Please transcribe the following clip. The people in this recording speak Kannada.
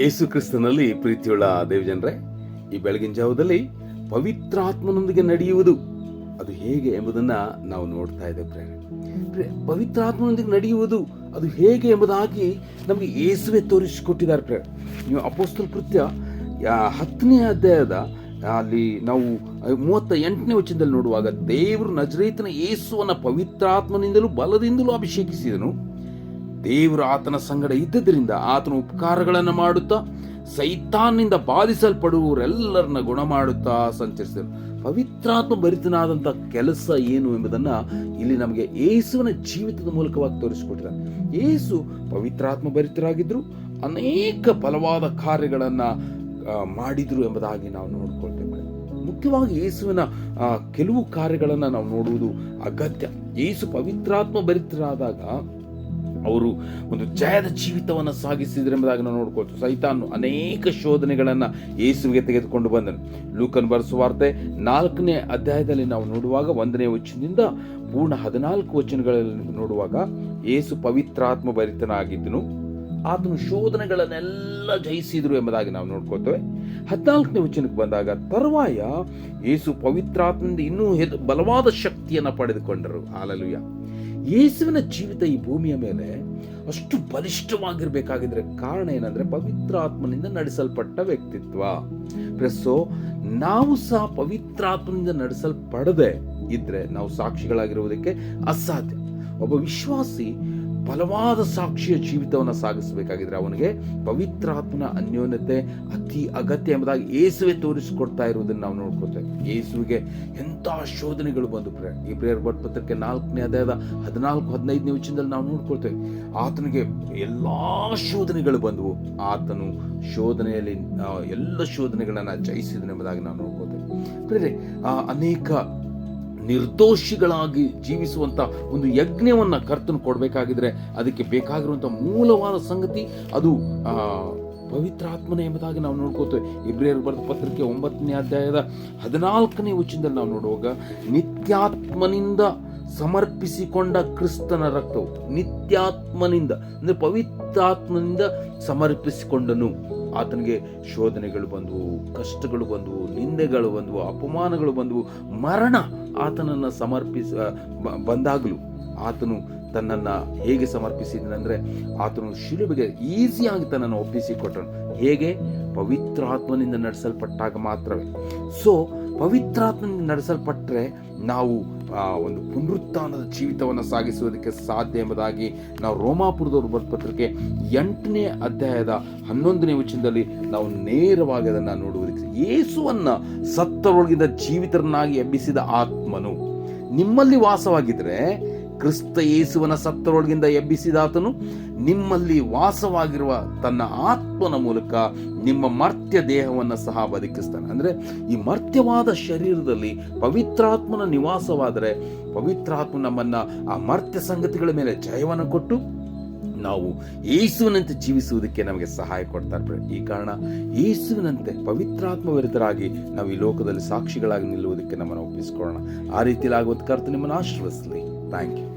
ಯೇಸು ಕ್ರಿಸ್ತನಲ್ಲಿ ಪ್ರೀತಿಯುಳ್ಳ ದೇವಜನರೇ, ಈ ಬೆಳಗಿನ ಜಾವದಲ್ಲಿ ಪವಿತ್ರಾತ್ಮನೊಂದಿಗೆ ನಡೆಯುವುದು, ಅದು ಹೇಗೆ ಎಂಬುದನ್ನ ನಾವು ನೋಡ್ತಾ ಇದ್ದೇವೆ ಪವಿತ್ರಾತ್ಮನೊಂದಿಗೆ ನಡೆಯುವುದು, ಅದು ಹೇಗೆ ಎಂಬುದಾಗಿ ನಮಗೆ ಯೇಸುವೆ ತೋರಿಸಿಕೊಟ್ಟಿದ್ದಾರೆ ಪ್ರೇರೆ ನೀವು ಅಪೋಸ್ತಲ್ ಕೃತ್ಯ ಹತ್ತನೇ ಅಧ್ಯಾಯದ, ಅಲ್ಲಿ ನಾವು ಮೂವತ್ತ ಎಂಟನೇ ವಚನದಲ್ಲಿ ನೋಡುವಾಗ ದೇವರು ನಜರೇತನ ಯೇಸುವನ ಪವಿತ್ರಾತ್ಮನಿಂದಲೂ ಬಲದಿಂದಲೂ ಅಭಿಷೇಕಿಸಿದನು. ದೇವರು ಆತನ ಸಂಗಡ ಇದ್ದದರಿಂದ ಆತನ ಉಪಕಾರಗಳನ್ನು ಮಾಡುತ್ತಾ, ಸೈತಾನ್ನಿಂದ ಬಾಧಿಸಲ್ಪಡುವವರೆಲ್ಲರನ್ನ ಗುಣ ಮಾಡುತ್ತಾ ಸಂಚರಿಸಿದರು. ಪವಿತ್ರಾತ್ಮ ಭರಿತನಾದಂಥ ಕೆಲಸ ಏನು ಎಂಬುದನ್ನ ಇಲ್ಲಿ ನಮಗೆ ಏಸುವಿನ ಜೀವಿತದ ಮೂಲಕವಾಗಿ ತೋರಿಸಿಕೊಟ್ಟಿದ್ದಾರೆ ಯೇಸು ಪವಿತ್ರಾತ್ಮ ಭರಿತರಾಗಿದ್ರು, ಅನೇಕ ಬಲವಾದ ಕಾರ್ಯಗಳನ್ನು ಮಾಡಿದ್ರು ಎಂಬುದಾಗಿ ನಾವು ನೋಡ್ಕೊಳ್ತೇವೆ. ಮುಖ್ಯವಾಗಿ ಯೇಸುವಿನ ಕೆಲವು ಕಾರ್ಯಗಳನ್ನು ನಾವು ನೋಡುವುದು ಅಗತ್ಯ. ಯೇಸು ಪವಿತ್ರಾತ್ಮ ಭರಿತರಾದಾಗ ಅವರು ಒಂದು ಜಯದ ಜೀವಿತವನ್ನು ಸಾಗಿಸಿದ್ರೆಂಬುದಾಗಿ ನಾವು ನೋಡ್ಕೊಳ್ತೀವಿ. ಸೈತಾನು ಅನೇಕ ಶೋಧನೆಗಳನ್ನು ಯೇಸುವಿಗೆ ತೆಗೆದುಕೊಂಡು ಬಂದನು. ಲೂಕನ್ ಬರೆಸುವಾರ್ತೆ ನಾಲ್ಕನೇ ಅಧ್ಯಾಯದಲ್ಲಿ ನಾವು ನೋಡುವಾಗ ಒಂದನೇ ವಚನದಿಂದ ಪೂರ್ಣ ಹದಿನಾಲ್ಕು ವಚನಗಳಲ್ಲಿ ನೋಡುವಾಗ ಏಸು ಪವಿತ್ರಾತ್ಮ ಭರಿತನಾಗಿದ್ದನು. ಆತನು ಶೋಧನೆಗಳನ್ನೆಲ್ಲ ಜಯಿಸಿದ್ರು ಎಂಬುದಾಗಿ ನಾವು ನೋಡ್ಕೋತೇವೆ ಹದಿನಾಲ್ಕನೇ ವಚನಕ್ಕೆ ಬಂದಾಗ ತರುವಾಯ ಯೇಸು ಪವಿತ್ರಾತ್ಮದಿಂದ ಇನ್ನೂ ಬಲವಾದ ಶಕ್ತಿಯನ್ನು ಪಡೆದುಕೊಂಡರು. ಆಲಲುಯ ಯೇಸುವಿನ ಜೀವಿತ ಈ ಭೂಮಿಯ ಮೇಲೆ ಅಷ್ಟು ಬಲಿಷ್ಠವಾಗಿರ್ಬೇಕಾಗಿದ್ರೆ ಕಾರಣ ಏನಂದ್ರೆ ಪವಿತ್ರಾತ್ಮನಿಂದ ನಡೆಸಲ್ಪಟ್ಟ ವ್ಯಕ್ತಿತ್ವ. ಪ್ರೆಸ್ಸೋ ನಾವು ಸಹ ಪವಿತ್ರಾತ್ಮನಿಂದ ನಡೆಸಲ್ಪಡದೆ ಇದ್ರೆ ನಾವು ಸಾಕ್ಷಿಗಳಾಗಿರುವುದಕ್ಕೆ ಅಸಾಧ್ಯ. ಒಬ್ಬ ವಿಶ್ವಾಸಿ ಬಲವಾದ ಸಾಕ್ಷಿಯ ಜೀವಿತವನ್ನು ಸಾಗಿಸಬೇಕಾಗಿದ್ರೆ ಅವನಿಗೆ ಪವಿತ್ರಾತ್ಮನ ಅನ್ಯೋನ್ಯತೆ ಅತಿ ಅಗತ್ಯ ಎಂಬುದಾಗಿ ಏಸುವೆ ತೋರಿಸಿಕೊಡ್ತಾ ಇರುವುದನ್ನು ನಾವು ನೋಡ್ಕೊಳ್ತೇವೆ. ಯೇಸುವಿಗೆ ಎಂಥ ಶೋಧನೆಗಳು ಬಂದು ಪ್ರೇಯರ್ ಈ ಪ್ರೇಯರ್ ಬಟ್ ಪತ್ರಕ್ಕೆ ನಾಲ್ಕನೇ ಅಧ್ಯಾಯದ ಹದಿನಾಲ್ಕು, ಹದಿನೈದನೇ ವಿಷಯದಲ್ಲಿ ನಾವು ನೋಡ್ಕೊಳ್ತೇವೆ. ಆತನಿಗೆ ಎಲ್ಲಾ ಶೋಧನೆಗಳು ಬಂದವು. ಆತನು ಶೋಧನೆಯಲ್ಲಿ ಎಲ್ಲ ಶೋಧನೆಗಳನ್ನು ಜಯಿಸಿದನೆಂಬುದಾಗಿ ನಾವು ನೋಡ್ಕೊಳ್ತೇವೆ. ಅನೇಕ ನಿರ್ದೋಷಿಗಳಾಗಿ ಜೀವಿಸುವಂತ ಒಂದು ಯಜ್ಞವನ್ನ ಕರ್ತನು ಕೊಡಬೇಕಾಗಿದ್ರೆ ಅದಕ್ಕೆ ಬೇಕಾಗಿರುವಂತ ಮೂಲವಾದ ಸಂಗತಿ ಅದು ಪವಿತ್ರಾತ್ಮನೆ ಎಂಬುದಾಗಿ ನಾವು ನೋಡ್ಕೋತೇವೆ ಇಬ್ರಿಯರ್ ಬರೆದ ಪತ್ರಿಕೆ ಒಂಬತ್ತನೇ ಅಧ್ಯಾಯದ ಹದಿನಾಲ್ಕನೇ ವಚನದಲ್ಲಿ ನಾವು ನೋಡುವಾಗ, ನಿತ್ಯಾತ್ಮನಿಂದ ಸಮರ್ಪಿಸಿಕೊಂಡ ಕ್ರಿಸ್ತನ ರಕ್ತವು, ನಿತ್ಯಾತ್ಮನಿಂದ, ಅಂದ್ರೆ ಪವಿತ್ರಾತ್ಮನಿಂದ ಸಮರ್ಪಿಸಿಕೊಂಡನು. ಆತನಿಗೆ ಶೋಧನೆಗಳು ಬಂದವು, ಕಷ್ಟಗಳು ಬಂದವು, ನಿಂದೆಗಳು ಬಂದವು, ಅಪಮಾನಗಳು ಬಂದವು. ಮರಣ ಆತನನ್ನು ಸಮರ್ಪಿಸ ಬಂದಾಗಲೂ. ಆತನು ತನ್ನನ್ನು ಹೇಗೆ ಸಮರ್ಪಿಸಿದನೆಂದರೆ, ಆತನು ಶಿಲುಬೆಗೆ ಈಸಿಯಾಗಿ ತನ್ನನ್ನು ಒಪ್ಪಿಸಿಕೊಟ್ಟನು. ಹೇಗೆ? ಪವಿತ್ರಾತ್ಮನಿಂದ ನಡೆಸಲ್ಪಟ್ಟಾಗ ಮಾತ್ರವೇ. ಸೊ ಪವಿತ್ರಾತ್ಮನಿಂದ ನಡೆಸಲ್ಪಟ್ಟರೆ ನಾವು ಒಂದು ಪುನರುತ್ಥಾನದ ಜೀವಿತವನ್ನು ಸಾಗಿಸುವುದಕ್ಕೆ ಸಾಧ್ಯ ಎಂಬುದಾಗಿ ನಾವು ರೋಮಾಪುರದವರು ಬರೆದ ಪತ್ರಿಕೆ ಎಂಟನೇ ಅಧ್ಯಾಯದ ಹನ್ನೊಂದನೇ ವಚನದಲ್ಲಿ ನಾವು ನೇರವಾಗಿ ಅದನ್ನು ನೋಡುವುದಕ್ಕೆ ಯೇಸುವನ್ನ ಸತ್ತರೊಳಗಿಂದ ಜೀವಿತರನ್ನಾಗಿ ಎಬ್ಬಿಸಿದ ಆತ್ಮನು ನಿಮ್ಮಲ್ಲಿ ವಾಸವಾಗಿದ್ರೆ ಕ್ರಿಸ್ತ ಯೇಸುವನ ಸತ್ತರೊಳಗಿಂದ ಎಬ್ಬಿಸಿದಾತನು ನಿಮ್ಮಲ್ಲಿ ವಾಸವಾಗಿರುವ ತನ್ನ ಆತ್ಮನ ಮೂಲಕ ನಿಮ್ಮ ಮರ್ತ್ಯ ದೇಹವನ್ನು ಸಹ ಬದುಕಿಸ್ತಾನೆ. ಅಂದರೆ ಈ ಮರ್ತ್ಯವಾದ ಶರೀರದಲ್ಲಿ ಪವಿತ್ರಾತ್ಮನ ನಿವಾಸವಾದರೆ ಪವಿತ್ರಾತ್ಮ ನಮ್ಮನ್ನು ಆ ಮರ್ತ್ಯ ಸಂಗತಿಗಳ ಮೇಲೆ ಜಯವನ್ನು ಕೊಟ್ಟು ನಾವು ಯೇಸುವಿನಂತೆ ಜೀವಿಸುವುದಕ್ಕೆ ನಮಗೆ ಸಹಾಯ ಕೊಡ್ತಾರೆ ಇರ್ತಾರೆ ಈ ಕಾರಣ ಯೇಸುವಿನಂತೆ ಪವಿತ್ರಾತ್ಮ ವಿರುದ್ಧರಾಗಿ ನಾವು ಈ ಲೋಕದಲ್ಲಿ ಸಾಕ್ಷಿಗಳಾಗಿ ನಿಲ್ಲುವುದಕ್ಕೆ ನಮ್ಮನ್ನು ಒಪ್ಪಿಸಿಕೊಳ್ಳೋಣ. ಆ ರೀತಿಯಲ್ಲಿ ಆಗುವಂಥ ಕರ್ತ ನಿಮ್ಮನ್ನು ಆಶೀರ್ವದಿಸಲಿ. Thank you.